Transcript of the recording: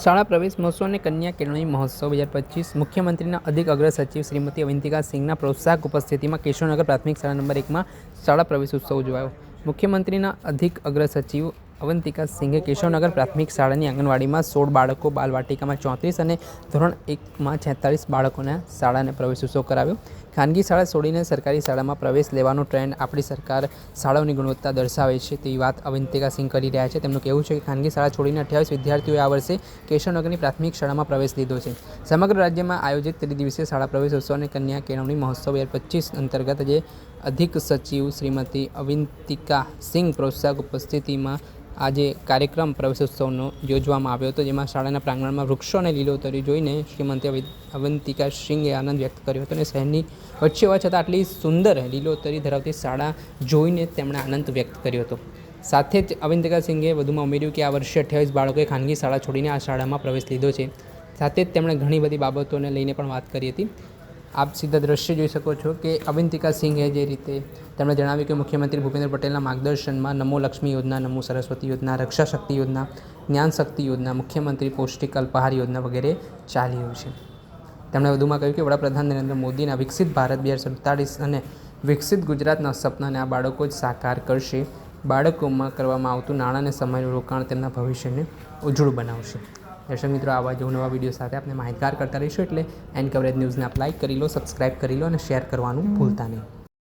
શાળા પ્રવેશ મહોત્સવ અને કન્યા કેળવણી મહોત્સવ બે હજાર પચીસ. મુખ્યમંત્રીના અધિક અગ્ર સચિવ શ્રીમતી અવંતિકા સિંહના પ્રોત્સાહક ઉપસ્થિતિમાં કેશવનગર પ્રાથમિક શાળા નંબર એકમાં શાળા પ્રવેશ ઉત્સવ ઉજવાયો. મુખ્યમંત્રીના અધિક અગ્ર સચિવ અવંતિકા સિંઘે કેશવનગર પ્રાથમિક શાળાની આંગણવાડીમાં સોળ બાળકો, બાલવાટિકામાં ચોત્રીસ અને ધોરણ એકમાં છેતાલીસ બાળકોના શાળાને પ્રવેશ ઉત્સવ કરાવ્યો. ખાનગી શાળા છોડીને સરકારી શાળામાં પ્રવેશ લેવાનો ટ્રેન્ડ આપણી સરકાર શાળાઓની ગુણવત્તા દર્શાવે છે તેવી વાત અવંતિકા સિંહ કરી રહ્યા છે. તેમનું કહેવું છે કે ખાનગી શાળા છોડીને અઠ્યાવીસ વિદ્યાર્થીઓએ આ વર્ષે કેશવનગરની પ્રાથમિક શાળામાં પ્રવેશ લીધો છે. સમગ્ર રાજ્યમાં આયોજિત ત્રિદિવસીય શાળા પ્રવેશ ઉત્સવ અને કન્યા કેળવણી મહોત્સવ બે પચીસ અંતર્ગત જે અધિક સચિવ શ્રીમતી અવિંતિકા સિંહ પ્રોત્સાહક ઉપસ્થિતિમાં આજે કાર્યક્રમ પ્રવેશોત્સવનો યોજવામાં આવ્યો હતો, જેમાં શાળાના પ્રાંગણમાં વૃક્ષો અને લીલોતરી જોઈને શ્રીમતી અવંતિકા સિંહે આનંદ વ્યક્ત કર્યો હતો અને શહેરની વચ્ચે હોવા છતાં આટલી સુંદર લીલોતરી ધરાવતી શાળા જોઈને તેમણે આનંદ વ્યક્ત કર્યો હતો. સાથે જ અવંતિકા સિંઘે વધુમાં ઉમેર્યું કે આ વર્ષે અઠ્યાવીસ બાળકોએ ખાનગી શાળા છોડીને આ શાળામાં પ્રવેશ લીધો છે. સાથે જ તેમણે ઘણી બધી બાબતોને લઈને પણ વાત કરી હતી. આપ સીધા દ્રશ્ય જોઈ શકો છો કે અવિંતિકા સિંઘે જે રીતે તેમણે જણાવ્યું કે મુખ્યમંત્રી ભૂપેન્દ્ર પટેલના માર્ગદર્શનમાં નમો લક્ષ્મી યોજના, નમો સરસ્વતી યોજના રક્ષા શક્તિ યોજના જ્ઞાન શક્તિ યોજના, મુખ્યમંત્રી પૌષ્ટિક અલ્પાહાર યોજના વગેરે ચાલી રહ્યું છે. તેમણે વધુમાં કહ્યું કે વડાપ્રધાન નરેન્દ્ર મોદીના વિકસિત ભારત બે હજાર સુડતાલીસ અને વિકસિત ગુજરાતના સપનાને આ બાળકો જ સાકાર કરશે. બાળકોમાં કરવામાં આવતું નાણાં અને સમયનું રોકાણ તેમના ભવિષ્યને ઉજળું બનાવશે. દર્શક મિત્રો, આવા જો નવા વીડિયો સાથે આપણે માહિતગાર કરતા રહીશું એટલે એન કવરેજ ન્યૂઝને આપ લાઇક કરી લો સબસ્ક્રાઇબ કરી લો અને શેર કરવાનું ભૂલતા નહીં.